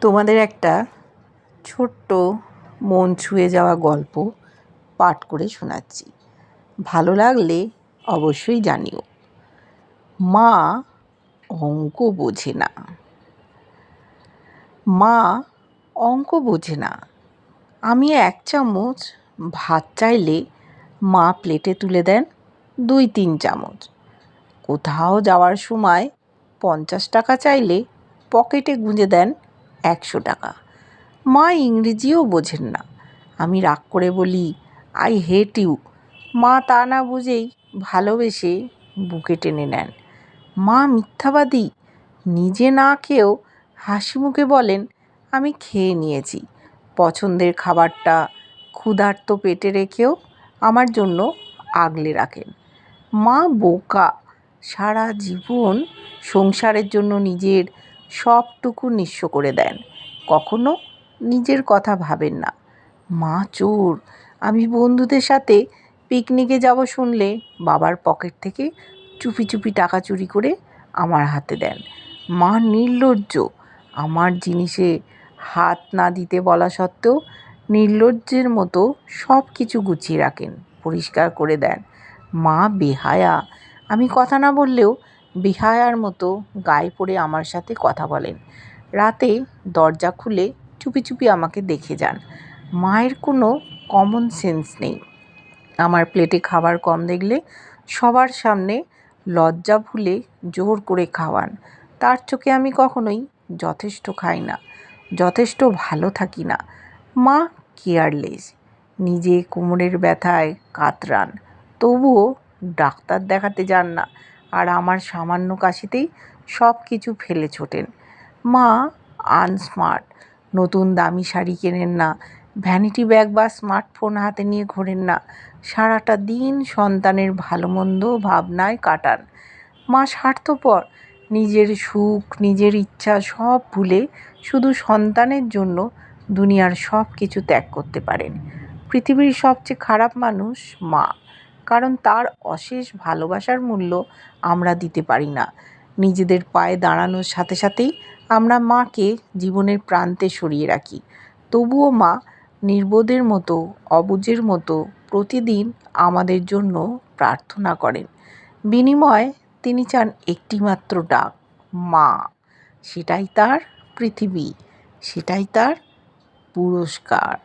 তোমাদের একটা ছোট্ট মন ছুঁয়ে যাওয়া গল্প পাঠ করে শোনাচ্ছি। ভালো লাগলে অবশ্যই জানিও। মা অঙ্ক বোঝে না। মা অঙ্ক বোঝে না। আমি এক চামচ ভাত চাইলে মা প্লেটে তুলে দেন দুই তিন চামচ। কোথাও যাওয়ার সময় পঞ্চাশ টাকা চাইলে পকেটে গুঁজে দেন একশো টাকা। মা ইংরেজিও বোঝেন না। আমি রাগ করে বলি, আই হেট ইউ। মা তা না বুঝেই ভালোবেসে বুকে টেনে নেন। মা মিথ্যাবাদী। নিজে না খেয়েও হাসি মুখে বলেন, আমি খেয়ে নিয়েছি। পছন্দের খাবারটা ক্ষুধার্ত পেটে রেখেও আমার জন্য আগলে রাখেন। মা বোকা। সারা জীবন সংসারের জন্য নিজের সবটুকু নিঃস্ব করে দেন। কখনো নিজের কথা ভাবেন না। মা, চোর, আমি বন্ধুদের সাথে পিকনিকে যাব শুনলে বাবার পকেট থেকে চুপি চুপি টাকা চুরি করে আমার হাতে দেন। মা, নির্লজ্জ, আমার জিনিসে হাত না দিতে বলা সত্ত্বেও নির্লজ্জের মতো সব কিছু গুছিয়ে রাখেন, পরিষ্কার করে দেন। মা, বেহায়া, আমি কথা না বললেও বেহায়ার মতো গায়ে পড়ে আমার সাথে কথা বলেন। রাতে দরজা খুলে চুপি চুপি আমাকে দেখে যান। মায়ের কোনো কমন সেন্স নেই। আমার প্লেটে খাবার কম দেখলে সবার সামনে লজ্জা ভুলে জোর করে খাওয়ান। তার চোখে আমি কখনোই যথেষ্ট খাই না, যথেষ্ট ভালো থাকি না। মা কেয়ারলেস নিজে কোমরের ব্যথায় কাতরান, তবুও ডাক্তার দেখাতে যান না। আর আমার সামান্য কাশিতেই সব কিছু ফেলে ছোটেন। মা, আনস্মার্ট। নতুন দামি শাড়ি কেনেন না। ভ্যানিটি ব্যাগ বা স্মার্টফোন হাতে নিয়ে ঘোরেন না। সারাটা দিন সন্তানের ভালো মন্দ ভাবনায় কাটান। মা স্বার্থপর। নিজের সুখ, নিজের ইচ্ছা সব ভুলে শুধু সন্তানের জন্য দুনিয়ার সব কিছু ত্যাগ করতে পারেন। পৃথিবীর সবচেয়ে খারাপ মানুষ মা। কারণ তার অশেষ ভালোবাসার মূল্য আমরা দিতে পারি না। নিজেদের পায়ে দাঁড়ানোর সাথে সাথেই আমরা মাকে জীবনের প্রান্তে সরিয়ে রাখি। তবুও মা নির্বোধের মতো, অবুঝের মতো প্রতিদিন আমাদের জন্য প্রার্থনা করেন। বিনিময়ে তিনি চান একটিমাত্র ডাক, মা। সেটাই তার পৃথিবী, সেটাই তার পুরস্কার।